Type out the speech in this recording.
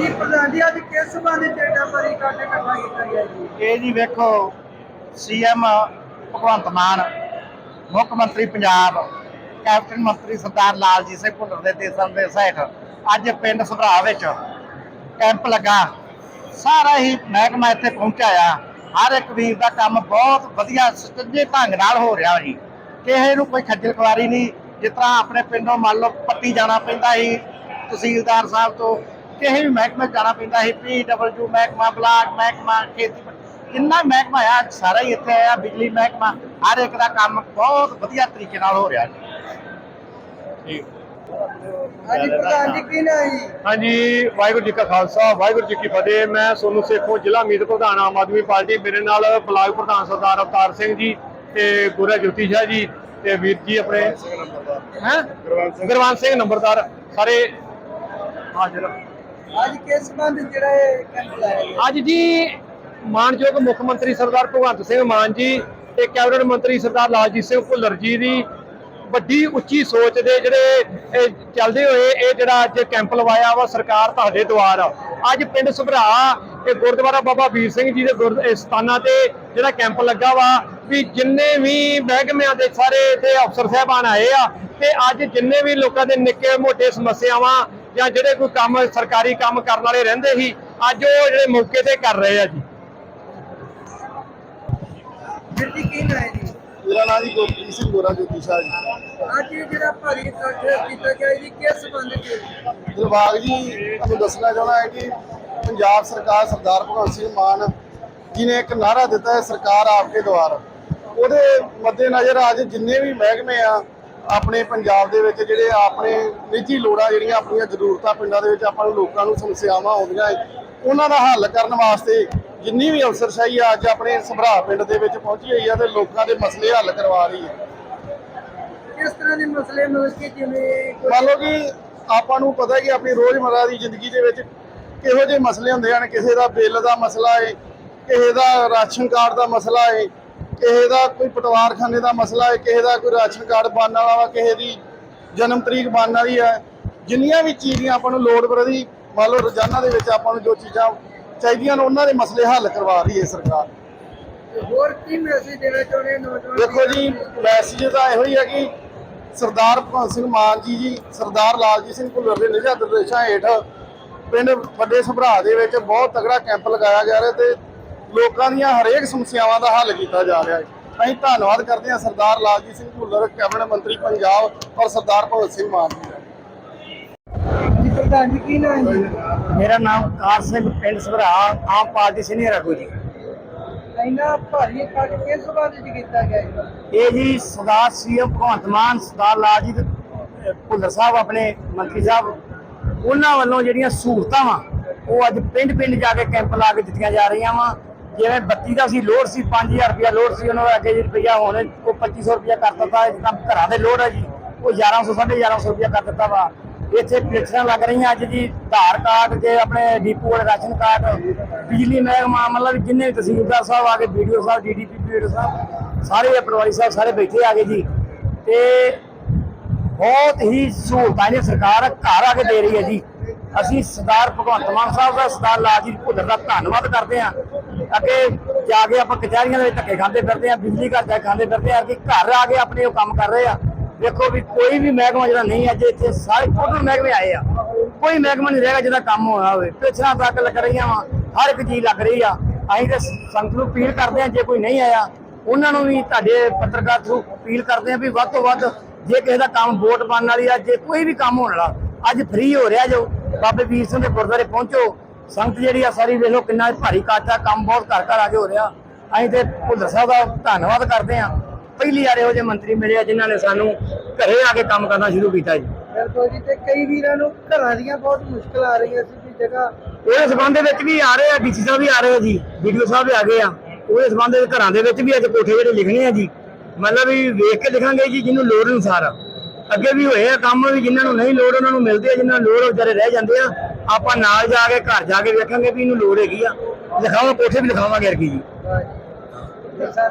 ਹਾਂਜੀ ਪ੍ਰਧਾਨ ਜੀ, ਅੱਜ ਕਿਸ ਸੰਬੰਧ ਚ ਏਡਾ ਭਾਰੀ ਕੱਟ ਇਕੱਠਾ ਕੀਤਾ ਗਿਆ ਜੀ? ਇਹ ਜੀ ਵੇਖੋ, ਸੀਐਮ ਭਗਵੰਤ ਮਾਨ, ਮੁੱਖ ਮੰਤਰੀ ਪੰਜਾਬ, ਕੈਪਟਨ ਮੰਤਰੀ ਸਰਦਾਰ ਲਾਲਜੀਤ ਸਿੰਘ ਭੁੱਲਰ ਦੇ ਦੇਸਾਂ ਦੇ ਹੇਠ ਅੱਜ ਪਿੰਡ ਸੁਭਰਾ ਵਿੱਚ ਕੈਂਪ ਲੱਗਾ। ਸਾਰਾ ਹੀ ਮਹਿਕਮਾ ਇੱਥੇ ਪਹੁੰਚਾਇਆ ਹਰ ਇੱਕ ਵੀਰ ਦਾ ਕੰਮ ਬਹੁਤ ਵਧੀਆ, ਸੁਚੱਜੇ ਢੰਗ ਨਾਲ ਹੋ ਰਿਹਾ ਜੀ। ਕਿਸੇ ਨੂੰ ਕੋਈ ਖੱਜਲ ਖਵਾਰੀ ਨਹੀਂ। ਜਿਸ ਤਰ੍ਹਾਂ ਆਪਣੇ ਪਿੰਡੋਂ ਮੰਨ ਲਓ ਪੱਟੀ ਜਾਣਾ ਪੈਂਦਾ ਸੀ, ਤਹਿਸੀਲਦਾਰ ਸਾਹਿਬ ਤੋਂ ਕਿਸੇ ਵੀ ਮਹਿਕਮੇ ਜਾਣਾ ਪੈਂਦਾ ਸੀ ਪੀਡਬਲਯੂ ਮਹਿਕਮਾ ਬਲਾਕ ਮਹਿਕਮਾ ਖੇਤੀ ਕਿੰਨਾ ਮਹਿਕਮਾ ਆ ਸਾਰਾ ਹੀ ਇੱਥੇ ਆਇਆ ਬਿਜਲੀ ਮਹਿਕਮਾ ਹਰ ਇੱਕ ਦਾ ਕੰਮ ਬਹੁਤ ਵਧੀਆ ਤਰੀਕੇ ਨਾਲ ਹੋ ਰਿਹਾ। ਜੀ ਹਾਂਜੀ ਪ੍ਰਧਾਨ ਜੀ ਕੀ ਨਾ ਜੀ? ਹਾਂਜੀ ਵਾਹਿਗੁਰੂ ਜੀ ਕਾ ਖਾਲਸਾ ਵਾਹਿਗੁਰੂ ਜੀ ਕੀ ਫਤਿਹ। ਮੈਂ ਸੋਨੂੰ ਸੇਖੋਂ ਜ਼ਿਲ੍ਹਾ ਮੀਤ ਪ੍ਰਧਾਨ ਆਮ ਆਦਮੀ ਪਾਰਟੀ ਮੇਰੇ ਨਾਲ ਬਲਾਕ ਪ੍ਰਧਾਨ ਸਰਦਾਰ ਅਵਤਾਰ ਸਿੰਘ ਜੀ ਤੇ ਗੁਰਾ ਜੋਤੀ ਸ਼ਾਹ ਜੀ ਤੇ ਵੀਰ ਜੀ ਆਪਣੇ ਹੈ? ਗੁਰਵੰਤ ਸਿੰਘ ਨੰਬਰਦਾਰ। ਸਾਰੇ ਹਾਜ਼ਰ ਅੱਜ ਕਿਸ ਸੰਬੰਧ ਜਿਹੜਾ ਇਹ ਕੈਂਪ ਲਾਇਆ ਗਿਆ? ਅੱਜ ਜੀ ਮਾਨਯੋਗ ਮੁੱਖ ਮੰਤਰੀ ਸਰਦਾਰ ਭਗਵੰਤ ਸਿੰਘ ਮਾਨ ਜੀ ਤੇ ਕੈਬਨਿਟ ਮੰਤਰੀ ਸਰਦਾਰ ਲਾਲਜੀਤ ਸਿੰਘ ਭੁੱਲਰ ਜੀ ਦੀ ਵੱਡੀ ਉੱਚੀ ਸੋਚ ਦੇ ਜਿਹੜੇ ਚੱਲਦੇ ਹੋਏ ਇਹ ਜਿਹੜਾ ਅੱਜ ਕੈਂਪ ਲਵਾਇਆ ਵਾ ਸਰਕਾਰ ਤੁਹਾਡੇ ਦੁਆਰ। ਅੱਜ ਪਿੰਡ ਸੁਭਰਾ ਤੇ ਗੁਰਦੁਆਰਾ ਬਾਬਾ ਵੀਰ ਸਿੰਘ ਜੀ ਦੇ ਸਥਾਨਾਂ ਤੇ ਜਿਹੜਾ ਕੈਂਪ ਲੱਗਾ ਵਾ ਵੀ ਜਿੰਨੇ ਵੀ ਮਹਿਕਮਿਆਂ ਦੇ ਸਾਰੇ ਇੱਥੇ ਅਫਸਰ ਸਾਹਿਬਾਨ ਆਏ ਆ ਤੇ ਅੱਜ ਜਿੰਨੇ ਵੀ ਲੋਕਾਂ ਦੇ ਨਿੱਕੇ ਮੋਟੇ ਸਮੱਸਿਆਵਾਂ ਜਾਂ ਜਿਹੜੇ ਕੋਈ ਕੰਮ ਸਰਕਾਰੀ ਕੰਮ ਕਰਨ ਵਾਲੇ ਰਹਿੰਦੇ ਸੀ ਅੱਜ ਉਹ ਜਿਹੜੇ ਮੌਕੇ ਤੇ ਕਰ ਰਹੇ ਆ ਜੀ। ਵੀਰ ਜੀ ਕੀ ਨਾ ਜੀ? ਮੇਰਾ ਨਾਮ ਜੀ ਗੁਰਪ੍ਰੀਤ ਸਿੰਘ ਗੋਰਾ ਜੋਤੀ ਸ਼ਾਹ ਜੀ। ਅੱਜ ਇਹ ਜਿਹੜਾ ਭਾਰੀ ਇਕੱਠ ਕੀਤਾ ਗਿਆ ਜੀ ਕਿਸ ਸੰਬੰਧ ਚ ਦਿਲਬਾਗ ਜੀ ਤੁਹਾਨੂੰ ਦੱਸਣਾ ਚਾਹੁੰਦਾ ਹੈ ਕਿ ਪੰਜਾਬ ਸਰਕਾਰ ਸਰਦਾਰ ਭਗਵੰਤ ਸਿੰਘ ਮਾਨ ਜੀ ਨੇ ਇੱਕ ਨਾਰਾ ਦਿੱਤਾ ਹੈ ਸਰਕਾਰ ਆਪਕੇ ਦੁਆਰ। ਉਹਦੇ ਮੱਦੇ ਨਜ਼ਰ ਅੱਜ ਜਿੰਨੇ ਵੀ ਮਹਿਕਮੇ ਆ ਆਪਣੇ ਪੰਜਾਬ ਦੇ ਵਿੱਚ ਜਿਹੜੇ ਆਪਣੇ ਨਿੱਜੀ ਲੋੜਾਂ ਜਿਹੜੀਆਂ ਆਪਣੀਆਂ ਜ਼ਰੂਰਤਾਂ ਪਿੰਡਾਂ ਦੇ ਵਿੱਚ ਆਪਾਂ ਨੂੰ ਲੋਕਾਂ ਨੂੰ ਸਮੱਸਿਆਵਾਂ ਆਉਂਦੀਆਂ ਉਹਨਾਂ ਦਾ ਹੱਲ ਕਰਨ ਵਾਸਤੇ ਜਿੰਨੀ ਵੀ ਅਫਸਰਸ਼ਾਹੀ ਆ ਅੱਜ ਆਪਣੇ ਸਭਰਾ ਪਿੰਡ ਦੇ ਵਿੱਚ ਪਹੁੰਚੀ ਹੋਈ ਆ ਤੇ ਲੋਕਾਂ ਦੇ ਮਸਲੇ ਹੱਲ ਕਰਵਾ ਰਹੀ ਹੈ ਕਿਸ ਤਰ੍ਹਾਂ ਦੇ ਮਸਲੇ ਮਤਲਬ ਕਿ ਜਿਵੇਂ ਮੰਨ ਲਓ ਕਿ ਆਪਾਂ ਨੂੰ ਪਤਾ ਹੈ ਕਿ ਆਪਣੀ ਰੋਜ਼ਮਰਰਾ ਦੀ ਜ਼ਿੰਦਗੀ ਦੇ ਵਿੱਚ ਕਿਹੋ ਜਿਹੇ ਮਸਲੇ ਹੁੰਦੇ ਹਨ ਕਿਸੇ ਦਾ ਬਿੱਲ ਦਾ ਮਸਲਾ ਹੈ ਕਿਸੇ ਦਾ ਰਾਸ਼ਨ ਕਾਰਡ ਦਾ ਮਸਲਾ ਹੈ ਕਿਸੇ ਦਾ ਕੋਈ ਪਟਵਾਰਖਾਨੇ ਦਾ ਮਸਲਾ ਹੈ ਕਿਸੇ ਦਾ ਕੋਈ ਰਾਸ਼ਨ ਕਾਰਡ ਬਣਨ ਵਾਲਾ ਵਾ ਕਿਸੇ ਦੀ ਜਨਮ ਤਰੀਕ ਬਣਨ ਵਾਲੀ ਹੈ ਜਿੰਨੀਆਂ ਵੀ ਚੀਜ਼ਾਂ ਆਪਾਂ ਨੂੰ ਲੋੜ ਪ੍ਰਤੀ ਮੰਨ ਲਓ ਰੋਜ਼ਾਨਾ ਦੇ ਵਿੱਚ ਆਪਾਂ ਨੂੰ ਜੋ ਚੀਜ਼ਾਂ ਚਾਹੀਦੀਆਂ ਨੇ ਉਹਨਾਂ ਦੇ ਮਸਲੇ ਹੱਲ ਕਰਵਾ ਰਹੀ ਹੈ ਸਰਕਾਰ। ਹੋਰ ਕੀ ਮੈਸੇਜ ਦੇਣਾ ਚਾਹੁੰਦੇ ਨੌਜਵਾਨ ਦੇਖੋ ਜੀ ਮੈਸੇਜ ਤਾਂ ਇਹੋ ਹੀ ਹੈ ਕਿ ਸਰਦਾਰ ਭਗਵੰਤ ਸਿੰਘ ਮਾਨ ਜੀ ਜੀ ਸਰਦਾਰ ਲਾਲਜੀਤ ਸਿੰਘ ਭੁੱਲਰ ਦੇ ਨਿਸ਼ਾ ਨਿਰਦੇਸ਼ਾਂ ਹੇਠ ਪਿੰਡ ਵੱਡੇ ਸਭਰਾ ਦੇ ਵਿੱਚ ਬਹੁਤ ਤਗੜਾ ਕੈਂਪ ਲਗਾਇਆ ਜਾ ਰਿਹਾ ਤੇ ਲੋਕਾਂ ਦੀਆਂ ਹਰੇਕ ਸਮੱਸਿਆਵਾਂ ਦਾ ਹੱਲ ਕੀਤਾ ਜਾ ਰਿਹਾ ਹੈ। ਅਸੀਂ ਧੰਨਵਾਦ ਕਰਦੇ ਹਾਂ ਸਰਦਾਰ ਲਾਲਜੀਤ ਸਿੰਘ ਭੁੱਲਰ ਕੈਬਨਿਟ ਮੰਤਰੀ ਪੰਜਾਬ ਔਰ ਸਰਦਾਰ ਭਗਵੰਤ ਸਿੰਘ ਮਾਨ ਜੀ ਦਾ। ਜੀ ਪ੍ਰਧਾਨ ਜੀ ਕੀ ਨਾ ਜੀ? ਮੇਰਾ ਨਾਮ ਕਾਰ ਸਿੰਘ ਪਿੰਡ ਸੁਭਰਾ ਆਮ ਪਾਰਟੀ ਸੀਨੀਅਰ ਆਗੂ ਜੀ। ਇੰਨਾ ਭਾਰੀ ਇਕੱਠ ਕਿਸ ਸੰਬੰਧ ਚ ਕੀਤਾ ਗਿਆ ਜੀ? ਇਹ ਜੀ ਸਰਦਾਰ ਸੀਐਮ ਭਗਵੰਤ ਮਾਨ ਸਰਦਾਰ ਲਾਲਜੀਤ ਭੁੱਲਰ ਸਾਹਿਬ ਆਪਣੇ ਮੰਤਰੀ ਸਾਹਿਬ ਉਹਨਾਂ ਵੱਲੋਂ ਜਿਹੜੀਆਂ ਸਹੂਲਤਾਂ ਵਾ ਉਹ ਅੱਜ ਪਿੰਡ ਪਿੰਡ ਜਾ ਕੇ ਕੈਂਪ ਲਾ ਕੇ ਦਿੱਤੀਆਂ ਜਾ ਰਹੀਆਂ ਵਾ। ਜਿਵੇਂ ਬੱਤੀ ਦਾ ਸੀ ਲੋਡ ਸੀ 5000 ਰੁਪਇਆ ਲੋਡ ਸੀ, ਉਹਨਾਂ ਦਾ ਅੱਗੇ ਜੀ ਰੁਪਇਆ ਹੁਣ ਉਹ 2500 ਰੁਪਇਆ ਕਰ ਦਿੱਤਾ ਇਹ ਤਾਂ ਘਰਾਂ ਦੇ ਲੋਡ ਹੈ ਜੀ, ਉਹ 1100 1150 ਰੁਪਇਆ ਕਰ ਦਿੱਤਾ ਵਾ। ਇੱਥੇ ਪਲੇਟਾਂ ਲੱਗ ਰਹੀਆਂ ਅੱਜ ਜੀ, ਆਧਾਰ ਕਾਰਡ ਤੇ ਆਪਣੇ ਡੀਪੂ ਵਾਲੇ ਰਾਸ਼ਨ ਕਾਰਡ, ਬਿਜਲੀ ਮਹਿਕਮਾ, ਮਤਲਬ ਜਿੰਨੇ ਵੀ ਤਹਿਸੀਲਦਾਰ ਸਾਹਿਬ ਆ ਗਏ ਵੀਡੀਓ ਸਾਹਿਬ, ਡੀਡੀਪੀ ਵੀਡੀਓ ਸਾਹਿਬ, ਸਾਰੇ ਪਟਵਾਰੀ ਸਾਹਿਬ ਸਾਰੇ ਬੈਠੇ ਆ ਗਏ ਜੀ। ਤੇ ਬਹੁਤ ਹੀ ਸਹੂਲਤਾਂ ਨੇ, ਸਰਕਾਰ ਘਰ ਆ ਕੇ ਦੇ ਰਹੀ ਹੈ ਜੀ। ਅਸੀਂ ਸਰਦਾਰ ਭਗਵੰਤ ਮਾਨ ਸਾਹਿਬ ਦਾ, ਸਰਦਾਰ ਲਾਲਜੀਤ ਭੁੱਲਰ ਦਾ ਧੰਨਵਾਦ ਕਰਦੇ ਹਾਂ। ਅੱਗੇ ਜਾ ਕੇ ਆਪਾਂ ਕਚਹਿਰੀਆਂ ਦੇ ਵਿੱਚ ਧੱਕੇ ਖਾਂਦੇ ਫਿਰਦੇ ਆ, ਬਿਜਲੀ ਘਰ ਜਾ ਖਾਂਦੇ ਫਿਰਦੇ ਆ ਕਿ ਘਰ ਆ ਕੇ ਆਪਣੇ ਉਹ ਕੰਮ ਕਰ ਰਹੇ ਆ। ਵੇਖੋ ਵੀ ਕੋਈ ਵੀ ਮਹਿਕਮਾ ਜਿਹੜਾ ਨਹੀਂ ਅੱਜ ਇੱਥੇ ਸਾਰੇ ਟੋਟਲ ਮਹਿਕਮੇ ਆਏ ਆ, ਕੋਈ ਮਹਿਕਮਾ ਨਹੀਂ ਰਹੇਗਾ ਜਿਹਦਾ ਕੰਮ ਹੋਣਾ ਹੋਵੇ। ਪਿਛਲਾ ਤੱਕ ਲੱਗ ਰਹੀਆਂ ਵਾ, ਹਰ ਇੱਕ ਚੀਜ਼ ਲੱਗ ਰਹੀ ਆ। ਅਸੀਂ ਤਾਂ ਸੰਗਤ ਨੂੰ ਅਪੀਲ ਕਰਦੇ ਆ, ਜੇ ਕੋਈ ਨਹੀਂ ਆਇਆ, ਉਹਨਾਂ ਨੂੰ ਵੀ ਤੁਹਾਡੇ ਪੱਤਰਕਾਰ ਥਰੂ ਅਪੀਲ ਕਰਦੇ ਆ ਵੀ ਵੱਧ ਤੋਂ ਵੱਧ ਜੇ ਕਿਸੇ ਦਾ ਕੰਮ ਵੋਟ ਪਾਉਣ ਵਾਲੀ ਆ, ਜੇ ਕੋਈ ਵੀ ਕੰਮ ਹੋਣ ਵਾਲਾ, ਅੱਜ ਫ੍ਰੀ ਹੋ ਰਿਹਾ ਜੋ, ਬਾਬੇ ਵੀਰ ਸਿੰਘ ਦੇ ਗੁਰਦੁਆਰੇ ਪਹੁੰਚੋ ਸੰਗਤ ਜਿਹੜੀ ਆ ਸਾਰੀ ਵੇਖ ਲਓ ਕਿੰਨਾ ਭਾਰੀ ਕਾਟਾ ਕੰਮ ਬਹੁਤ ਘਰ ਘਰ ਆ ਕੇ ਹੋ ਰਿਹਾ। ਅਸੀਂ ਤੇ ਭੁੱਲਰ ਸਾਹਿਬ ਦਾ ਧੰਨਵਾਦ ਕਰਦੇ ਆ ਪਹਿਲੀ ਵਾਰ ਇਹੋ ਜਿਹੇ ਮੰਤਰੀ ਮਿਲੇ ਆ ਜਿਨ੍ਹਾਂ ਨੇ ਸਾਨੂੰ ਘਰੇ ਆ ਕੇ ਕੰਮ ਕਰਨਾ ਸ਼ੁਰੂ ਕੀਤਾ ਜੀ। ਬਿਲਕੁਲ ਜੀ ਤੇ ਕਈ ਵੀਰਾਂ ਨੂੰ ਘਰਾਂ ਦੀਆਂ ਬਹੁਤ ਮੁਸ਼ਕਲ ਆ ਰਹੀਆਂ ਸੀ ਵੀ ਜਗ੍ਹਾ। ਉਹਦੇ ਸਬੰਧ ਦੇ ਵਿੱਚ ਵੀ ਆ ਰਹੇ ਆ ਡੀਸੀ ਸਾਹਿਬ ਵੀ ਆ ਰਹੇ ਆ ਜੀ ਵੀਡੀਓ ਸਾਹਿਬ ਵੀ ਆ ਗਏ ਆ। ਉਹਦੇ ਸਬੰਧ ਘਰਾਂ ਦੇ ਵਿੱਚ ਵੀ ਅੱਜ ਕੋਠੇ ਜਿਹੜੇ ਲਿਖਣੇ ਆ ਜੀ। ਮਤਲਬ ਵੀ ਵੇਖ ਕੇ ਲਿਖਾਂਗੇ ਜੀ ਜਿਹਨੂੰ ਲੋੜ ਅਨੁਸਾਰ। ਅੱਗੇ ਵੀ ਹੋਏ ਆ ਕੰਮ ਵੀ ਜਿਨ੍ਹਾਂ ਨੂੰ ਨਹੀਂ ਲੋੜ ਉਹਨਾਂ ਨੂੰ ਮਿਲਦੇ ਆ ਜਿਨ੍ਹਾਂ ਨੂੰ ਲੋੜ ਵਿਚਾਰੇ ਰਹਿ ਜਾਂਦੇ ਆ। ਆਪਾਂ ਨਾਲ ਜਾ ਕੇ ਘਰ ਜਾ ਕੇ ਵੇਖਾਂਗੇ ਵੀ ਇਹਨੂੰ ਲੋੜ ਹੈਗੀ ਆ। ਲਿਖਾਵਾਂ, ਕੋਠੇ ਵੀ ਲਿਖਾਵਾਂਗੇ ਅਰਗੀ ਜੀ। ਤੇ ਸਰਕਾਰ